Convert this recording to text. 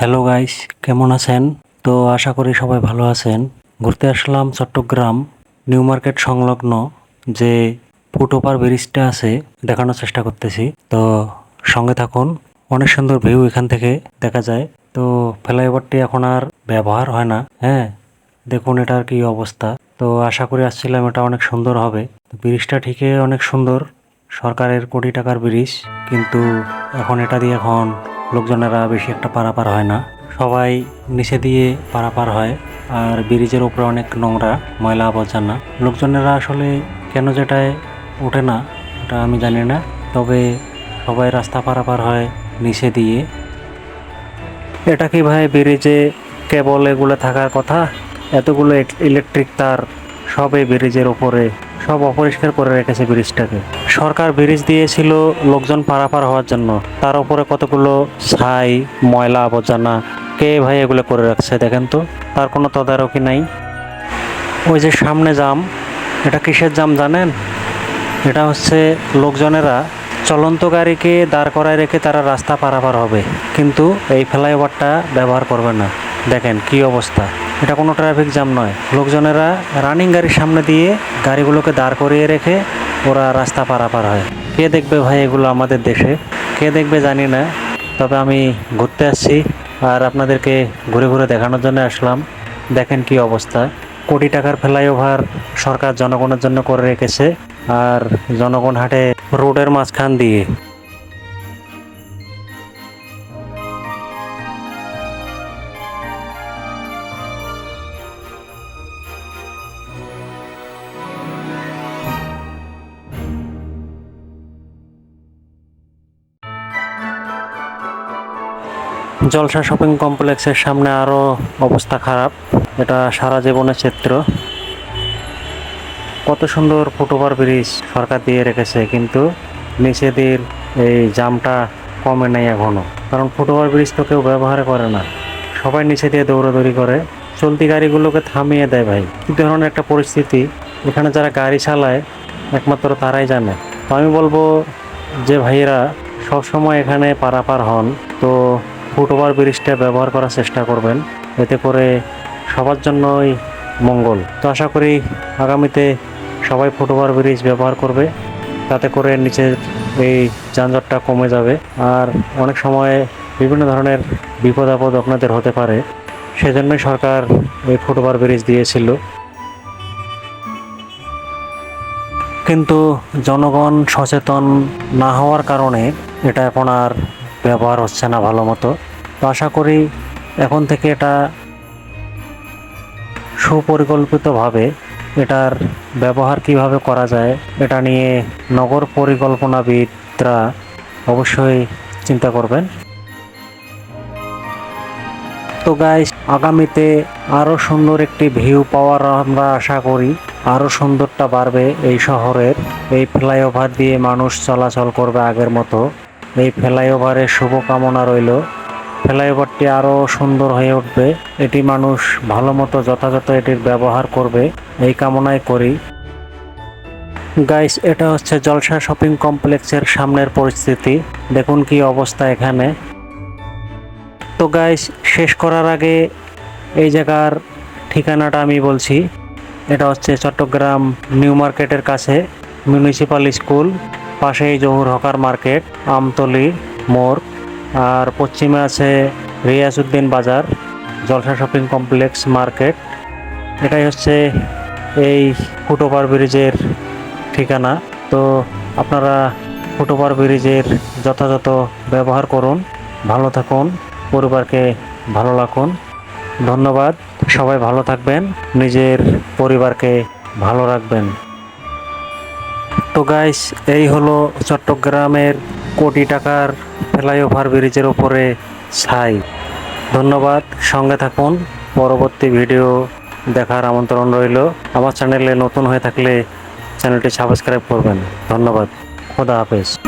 Hello guys কেমন আছেন? তো আশা করি সবাই ভালো আছেন। ঘুরতে আসলাম চট্টগ্রাম নিউ মার্কেট সংলগ্ন যে ফুটওভার ব্রিজটা আছে, দেখানোর চেষ্টা করতেছি। তো সঙ্গে থাকুন, অনেক সুন্দর ভিউ এখান থেকে দেখা যায়। তো ফ্লাইওভারটি এখন আর ব্যবহার হয় না হ্যাঁ? দেখুন এটার কি অবস্থা। তো আশা করি আসছিলাম এটা অনেক সুন্দর হবে। ব্রিজটা ঠিকই অনেক সুন্দর। সরকারের কোটি টাকার ব্রিজ, কিন্তু এখন এটা দিয়ে এখন লোকজনেরা বেশি একটা পারাপার হয় না। সবাই নিচে দিয়ে পারাপার হয়, আর ব্রিজের উপরে অনেক নোংরা ময়লা আবর্জনা। লোকজনেরা আসলে কেন যেটায় ওঠে না, এটা আমি জানি না। তবে সবাই রাস্তা পারাপার হয় নিচে দিয়ে। এটা কি ভাই ব্রিজে কেবল এগুলো থাকার কথা? এতগুলো ইলেকট্রিক তার সব এই ব্রিজের উপরে সব অপরিষ্কার করে রেখেছে ব্রিজটাকে। সরকার ব্রিজ দিয়েছিল লোকজন পারাপার হওয়ার জন্য। তার উপরে কতগুলো ছাই, ময়লা আবর্জনা, কে ভাই এগুলো করে রাখছে দেখেন তো? তার কোনো তদারকি নাই। ওই যে সামনে জাম, এটা কিসের জাম জানেন? এটা হচ্ছে লোকজনেরা চলন্ত গাড়িকে দাঁড় করায় রেখে তারা রাস্তা পারাপার হবে। কিন্তু এই ফ্লাইওভারটা ব্যবহার করবে না। দেখেন কি অবস্থা। এটা কোনো ট্রাফিক জ্যাম নয়। লোকজনেরা রানিং গাড়ির সামনে দিয়ে গাড়িগুলোকে দাঁড় করিয়ে রেখে ওরা রাস্তা পারাপার হয়। কে দেখবে ভাই এগুলো আমাদের দেশে? কে দেখবে জানি না। তবে আমি ঘুরতে আসছি আর আপনাদেরকে ঘুরে ঘুরে দেখানোর জন্য আসলাম। দেখেন কি অবস্থা। কোটি টাকার ফ্লাইওভার সরকার জনগণের জন্য করে রেখেছে। আর জনগণ হাটে রোডের মাঝখান দিয়ে জলসা শপিং কমপ্লেক্সের সামনে আরও অবস্থা খারাপ। এটা সারা জীবনের চিত্র। কত সুন্দর ফুটওভার ব্রিজ সরকার দিয়ে রেখেছে, কিন্তু নিচেদের এই জামটা কমে নেই এখনও কারণ ফুটওভার ব্রিজ তো কেউ ব্যবহার করে না। সবাই নিচে দিয়ে দৌড়াদৌড়ি করে। চলতি গাড়িগুলোকে থামিয়ে দেয় ভাই। কি ধরনের একটা পরিস্থিতি। এখানে যারা গাড়ি চালায়, একমাত্র তারাই জানে। তো আমি বলব যে ভাইয়েরা, সবসময় এখানে পারাপার হন। তো ফুটওভার ব্রিজটা ব্যবহার করার চেষ্টা করবেন। এতে করে সবার জন্যই মঙ্গল। তো আশা করি আগামীতে সবাই ফুটওভার ব্রিজ ব্যবহার করবে। তাতে করে নিচের এই যানজটটা কমে যাবে। আর অনেক সময় বিভিন্ন ধরনের বিপদ আপদ আপনাদের হতে পারে। সেজন্যই সরকার এই ফুটওভার ব্রিজ দিয়েছিল। কিন্তু জনগণ সচেতন না হওয়ার কারণে এটা এখন আর ব্যবহার হচ্ছে না ভালো মতো। তো আশা করি এখন থেকে এটা সুপরিকল্পিতভাবে এটার ব্যবহার কীভাবে করা যায়, এটা নিয়ে নগর পরিকল্পনাবিদরা অবশ্যই চিন্তা করবেন। তো গাইস আগামীতে আরও সুন্দর একটি ভিউ পাওয়ার আমরা আশা করি আরও সুন্দরটা বাড়বে এই শহরের। এই ফ্লাইওভার দিয়ে মানুষ চলাচল করবে আগের মতো। এই ফ্লাইওভারের শুভকামনা রইল। ফ্লাইওভারটি আরও সুন্দর হয়ে উঠবে। এটি মানুষ ভালো মতো যথাযথ এটির ব্যবহার করবে। এই কামনায় করি। গাইস, এটা হচ্ছে জলসা শপিং কমপ্লেক্সের সামনের পরিস্থিতি। দেখুন কি অবস্থা এখানে। তো গাইস, শেষ করার আগে এই জায়গার ঠিকানাটা আমি বলছি। এটা হচ্ছে চট্টগ্রাম নিউ মার্কেটের কাছে মিউনিসিপাল স্কুল, পাশেই জহুর হকার মার্কেট, আমতলি মোড়। আর পশ্চিমে আছে রিয়াসউদ্দিন বাজার, জলসা শপিং কমপ্লেক্স মার্কেট। এটাই হচ্ছে এই ফুটওভার ব্রিজের ঠিকানা। তো আপনারা ফুটওভার ব্রিজের যথাযথ ব্যবহার করুন, ভালো থাকুন, পরিবারকে ভালো রাখুন। ধন্যবাদ, সবাই ভালো থাকবেন, নিজের পরিবারকে ভালো রাখবেন। তো গাইস এই হলো চট্টগ্রামের কোটি টাকার ফ্লাইওভার ব্রিজের ওপরে ছাই। ধন্যবাদ, সঙ্গে থাকুন। পরবর্তী ভিডিও দেখার আমন্ত্রণ রইল। আমার চ্যানেলে নতুন হয়ে থাকলে চ্যানেলটি সাবস্ক্রাইব করবেন। ধন্যবাদ। খোদা হাফেজ।